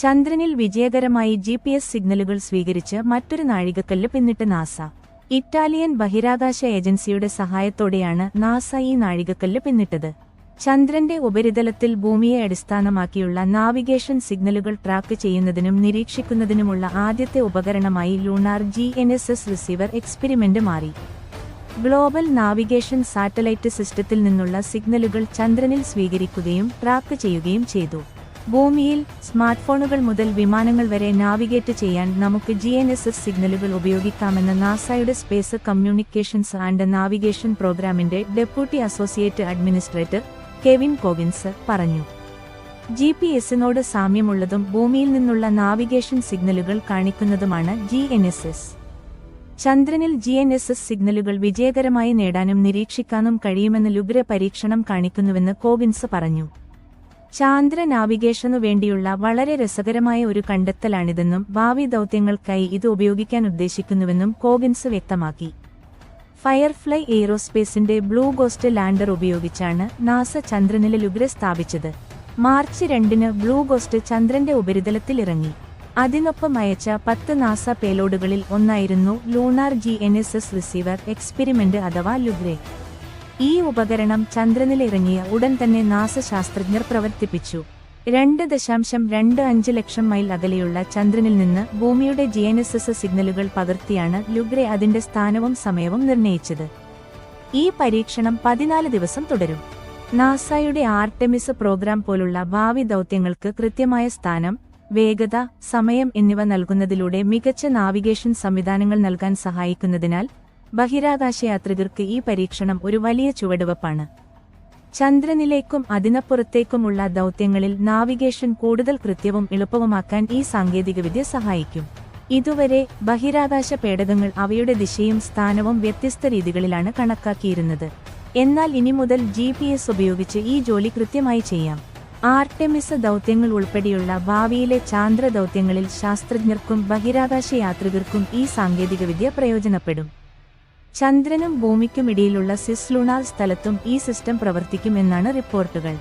ചന്ദ്രനിൽ വിജയകരമായി G P S സിഗ്നലുകൾ സ്വീകരിച്ച് മറ്റൊരു നാഴികക്കല്ല് പിന്നിട്ട് നാസ. ഇറ്റാലിയൻ ബഹിരാകാശ ഏജൻസിയുടെ സഹായത്തോടെയാണ് നാസ ഈ നാഴികക്കല്ല് പിന്നിട്ടത്. ചന്ദ്രന്റെ ഉപരിതലത്തിൽ ഭൂമിയെ അടിസ്ഥാനമാക്കിയുള്ള നാവിഗേഷൻ സിഗ്നലുകൾ ട്രാക്ക് ചെയ്യുന്നതിനും നിരീക്ഷിക്കുന്നതിനുമുള്ള ആദ്യത്തെ ഉപകരണമായി lunar G N S S receiver experiment മാറി. ഗ്ലോബൽ നാവിഗേഷൻ സാറ്റലൈറ്റ് സിസ്റ്റത്തിൽ നിന്നുള്ള സിഗ്നലുകൾ ചന്ദ്രനിൽ സ്വീകരിക്കുകയും ട്രാക്ക് ചെയ്യുകയും ചെയ്തു. ഭൂമിയിൽ സ്മാർട്ട് ഫോണുകൾ മുതൽ വിമാനങ്ങൾ വരെ നാവിഗേറ്റ് ചെയ്യാൻ നമുക്ക് ജി എൻ എസ് എസ് സിഗ്നലുകൾ ഉപയോഗിക്കാമെന്ന് നാസയുടെ സ്പേസ് കമ്മ്യൂണിക്കേഷൻസ് ആൻഡ് നാവിഗേഷൻ പ്രോഗ്രാമിന്റെ deputy associate administrator Kevin Coggins പറഞ്ഞു. ജി പി എസിനോട് സാമ്യമുള്ളതും ഭൂമിയിൽ നിന്നുള്ള നാവിഗേഷൻ സിഗ്നലുകൾ കാണിക്കുന്നതുമാണ് ജി എൻ എസ് എസ് ചന്ദ്രനിൽ ജി എൻ എസ് എസ് സിഗ്നലുകൾ വിജയകരമായി നേടാനും നിരീക്ഷിക്കാനും കഴിയുമെന്ന് ലുഗ്ര പരീക്ഷണം കാണിക്കുന്നുവെന്ന് കോവിൻസ് പറഞ്ഞു. ചാന്ദ്ര നാവിഗേഷനു വേണ്ടിയുള്ള വളരെ രസകരമായ ഒരു കണ്ടെത്തലാണിതെന്നും ഭാവി ദൗത്യങ്ങൾക്കായി ഇത് ഉപയോഗിക്കാൻ ഉദ്ദേശിക്കുന്നുവെന്നും കോഗിൻസ് വ്യക്തമാക്കി. ഫയർഫ്ലൈ എയ്റോസ്പേസിന്റെ ബ്ലൂ ഗോസ്റ്റ് ലാൻഡർ ഉപയോഗിച്ചാണ് നാസ ചന്ദ്രനിൽ ലുഗ്ര സ്ഥാപിച്ചത്. മാർച്ച് രണ്ടിന് ബ്ലൂ ഗോസ്റ്റ് ചന്ദ്രന്റെ ഉപരിതലത്തിൽ ഇറങ്ങി. അതിനൊപ്പം അയച്ച പത്ത് നാസ പേലോഡുകളിൽ ഒന്നായിരുന്നു lunar G N S S receiver experiment അഥവാ ലുഗ്രെ. ഈ ഉപകരണം ചന്ദ്രനിലിറങ്ങിയ ഉടൻ തന്നെ നാസ ശാസ്ത്രജ്ഞർ പ്രവർത്തിപ്പിച്ചു. രണ്ട് ദശാംശം രണ്ട് അഞ്ച് ലക്ഷം മൈൽ അകലെയുള്ള ചന്ദ്രനിൽ നിന്ന് ഭൂമിയുടെ ജി എൻ എസ് എസ് സിഗ്നലുകൾ പകർത്തിയാണ് ലുഗ്രെ അതിന്റെ സ്ഥാനവും സമയവും നിർണയിച്ചത് ഈ പരീക്ഷണം പതിനാല് ദിവസം തുടരും. നാസയുടെ ആർട്ടെമിസ് പ്രോഗ്രാം പോലുള്ള ഭാവി ദൗത്യങ്ങൾക്ക് കൃത്യമായ സ്ഥാനം വേഗത സമയം എന്നിവ നൽകുന്നതിലൂടെ മികച്ച നാവിഗേഷൻ സംവിധാനങ്ങൾ നൽകാൻ സഹായിക്കുന്നതിനാൽ ബഹിരാകാശ യാത്രികർക്ക് ഈ പരീക്ഷണം ഒരു വലിയ ചുവടുവപ്പാണ്. ചന്ദ്രനിലേക്കും അതിനപ്പുറത്തേക്കുമുള്ള ദൗത്യങ്ങളിൽ നാവിഗേഷൻ കൂടുതൽ കൃത്യവും എളുപ്പവുമാക്കാൻ ഈ സാങ്കേതികവിദ്യ സഹായിക്കും. ഇതുവരെ ബഹിരാകാശ പേടകങ്ങൾ അവയുടെ ദിശയും സ്ഥാനവും വ്യത്യസ്ത രീതികളിലാണ് കണക്കാക്കിയിരുന്നത്. എന്നാൽ ഇനി മുതൽ ജി ഉപയോഗിച്ച് ഈ ജോലി കൃത്യമായി ചെയ്യാം. ആർട്ടെമിസ് ദൗത്യങ്ങൾ ഉൾപ്പെടെയുള്ള ഭാവിയിലെ ചാന്ദ്ര ദൗത്യങ്ങളിൽ ശാസ്ത്രജ്ഞർക്കും ബഹിരാകാശ യാത്രികർക്കും ഈ സാങ്കേതികവിദ്യ പ്രയോജനപ്പെടും. ചന്ദ്രനും ഭൂമിക്കുമിടയിലുള്ള സിസ് ലുണാർ സ്ഥലത്തും ഈ സിസ്റ്റം പ്രവർത്തിക്കുമെന്നാണ് റിപ്പോർട്ടുകൾ.